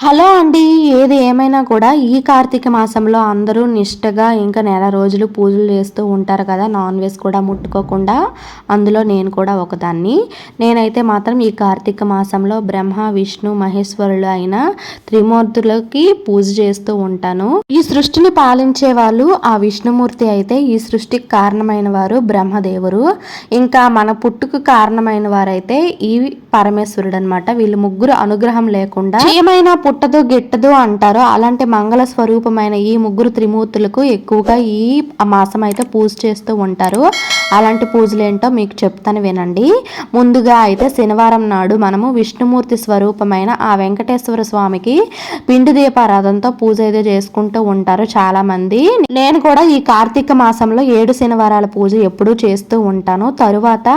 Hello అండి ఏది ఏమైనా కూడా ఈ కార్తీక మాసంలో అందరూ నిష్టగా ఇంకా నెల రోజులు పూజలు చేస్తూ ఉంటారు కదా నాన్ వెజ్ కూడా ముట్టుకోకుండా. అందులో నేను కూడా ఒకదాన్ని. నేనైతే మాత్రం ఈ కార్తీక మాసంలో బ్రహ్మ విష్ణు మహేశ్వరులు అయిన త్రిమూర్తులకి పూజ చేస్తూ ఉంటాను. ఈ సృష్టిని పాలించే వాళ్ళు ఆ విష్ణుమూర్తి అయితే ఈ సృష్టికి కారణమైన వారు బ్రహ్మదేవురు ఇంకా మన పుట్టుకు కారణమైన వారైతే ఈ పరమేశ్వరుడు అనమాట వీళ్ళు ముగ్గురు అనుగ్రహం లేకుండా ఏమైనా పుట్టదు గిట్టదు అంటారు అలాంటి మంగళ స్వరూపమైన ఈ ముగ్గురు త్రిమూర్తులకు ఎక్కువగా ఈ మాసం అయితే పూజ చేస్తూ ఉంటారు. అలాంటి పూజలు ఏంటో మీకు చెప్తాను వినండి. ముందుగా అయితే శనివారం నాడు మనము విష్ణుమూర్తి స్వరూపమైన ఆ వెంకటేశ్వర స్వామికి పిండి దీపారాధనతో పూజ అయితే చేసుకుంటూ ఉంటారు చాలా మంది నేను కూడా ఈ కార్తీక మాసంలో ఏడు శనివారాల పూజ ఎప్పుడూ చేస్తూ ఉంటాను. తరువాత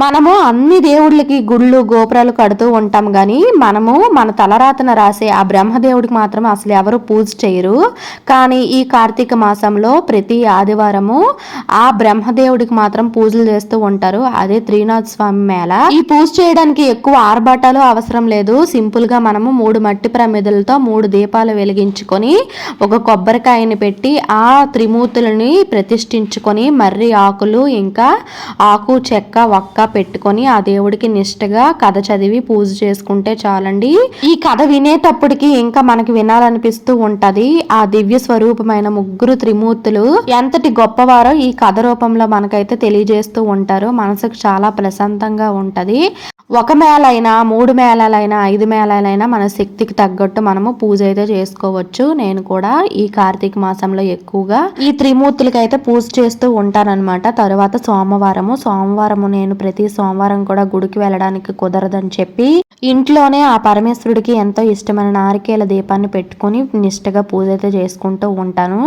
మనము అన్ని దేవుళ్ళకి గుళ్ళు గోపురాలు కడుతూ ఉంటాం కానీ మనము మన తలరాతన రాసే ఆ బ్రహ్మదేవుడికి మాత్రం అసలు ఎవరు పూజ చేయరు. కానీ ఈ కార్తీక మాసంలో ప్రతి ఆదివారము ఆ బ్రహ్మదేవుడికి మాత్రం పూజలు చేస్తూ ఉంటారు. అదే త్రీనాథ్ స్వామి మేళ. ఈ పూజ చేయడానికి ఎక్కువ ఆర్భాటాలు అవసరం లేదు. సింపుల్గా మనము మూడు మట్టి ప్రమిదలతో మూడు దీపాలు వెలిగించుకొని ఒక కొబ్బరికాయని పెట్టి ఆ త్రిమూర్తులని ప్రతిష్ఠించుకొని మర్రి ఆకులు ఇంకా ఆకు చెక్క ఒక్క పెట్టుకొని ఆ దేవుడికి నిష్టగా కథ చదివి పూజ చేసుకుంటే చాలండి. ఈ కథ వినేటప్పటికి ఇంకా మనకి వినాలనిపిస్తూ ఉంటది. ఆ దివ్య స్వరూపమైన ముగ్గురు త్రిమూర్తులు ఎంతటి గొప్పవారో ఈ కథ రూపంలో మనకైతే తెలియజేస్తూ ఉంటారు. మనసుకు చాలా ప్రశాంతంగా ఉంటది. ఒక మేళైనా మూడు మేళాలైనా ఐదు మేళాలైనా మన శక్తికి తగ్గట్టు మనము పూజ అయితే చేసుకోవచ్చు. నేను కూడా ఈ కార్తీక మాసంలో ఎక్కువగా ఈ త్రిమూర్తులకి అయితే పూజ చేస్తూ ఉంటానన్నమాట. తర్వాత సోమవారము. సోమవారము నేను ప్రతి సోమవారం కూడా గుడికి వెళ్ళడానికి కుదరదని చెప్పి ఇంట్లోనే ఆ పరమేశ్వరుడికి ఎంతో ఇష్టమైన నారికేల దీపాన్ని పెట్టుకుని నిష్టగా పూజ అయితే చేసుకుంటూ ఉంటాను.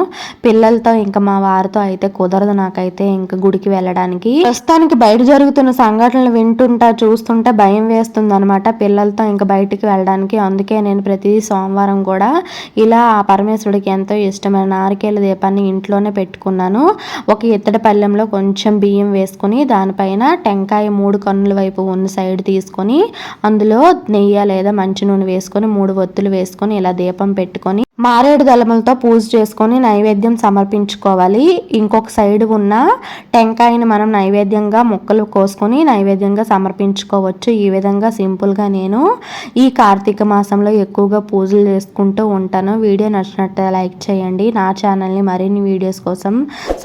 పిల్లలతో ఇంకా మా వారితో అయితే కుదరదు నాకైతే ఇంకా గుడికి వెళ్ళడానికి. ప్రస్తుతానికి బయట జరుగుతున్న సంఘటనలు వింటుంటా చూస్తుంటే భయం వేస్తుంది అనమాట పిల్లలతో ఇంకా బయటికి వెళ్ళడానికి. అందుకే నేను ప్రతి సోమవారం కూడా ఇలా ఆ పరమేశ్వరుడికి ఎంతో ఇష్టమైన నారికేల దీపాన్ని ఇంట్లోనే పెట్టుకున్నాను. ఒక ఇత్తడి పళ్ళెంలో కొంచెం బియ్యం వేసుకుని దానిపైన టెంకాయ మూడు కన్నుల వైపు ఉన్న సైడ్ తీసుకొని అందులో నెయ్యి లేదా మంచి నూనె వేసుకొని మూడు ఒత్తులు వేసుకొని ఇలా దీపం పెట్టుకొని మారేడు దళములతో పూజ చేసుకొని నైవేద్యం సమర్పించుకోవాలి. ఇంకొక సైడ్ ఉన్న టెంకాయని మనం నైవేద్యంగా ముక్కలు కోసుకొని నైవేద్యంగా సమర్పించుకోవచ్చు. ఈ విధంగా సింపుల్గా నేను ఈ కార్తీక మాసంలో ఎక్కువగా పూజలు చేసుకుంటూ ఉంటాను. వీడియో నచ్చినట్టు లైక్ చేయండి. నా ఛానల్ని మరిన్ని వీడియోస్ కోసం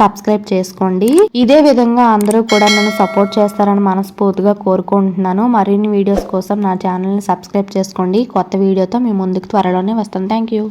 సబ్స్క్రైబ్ చేసుకోండి. ఇదే విధంగా అందరూ కూడా నన్ను సపోర్ట్ చేస్తారని మనస్ఫూర్తిగా కోరుకుంటున్నాను. మరిన్ని వీడియోస్ కోసం నా ఛానల్ని సబ్స్క్రైబ్ చేసుకోండి. కొత్త వీడియోతో మీ ముందుకు త్వరలోనే వస్తాను. Thank you.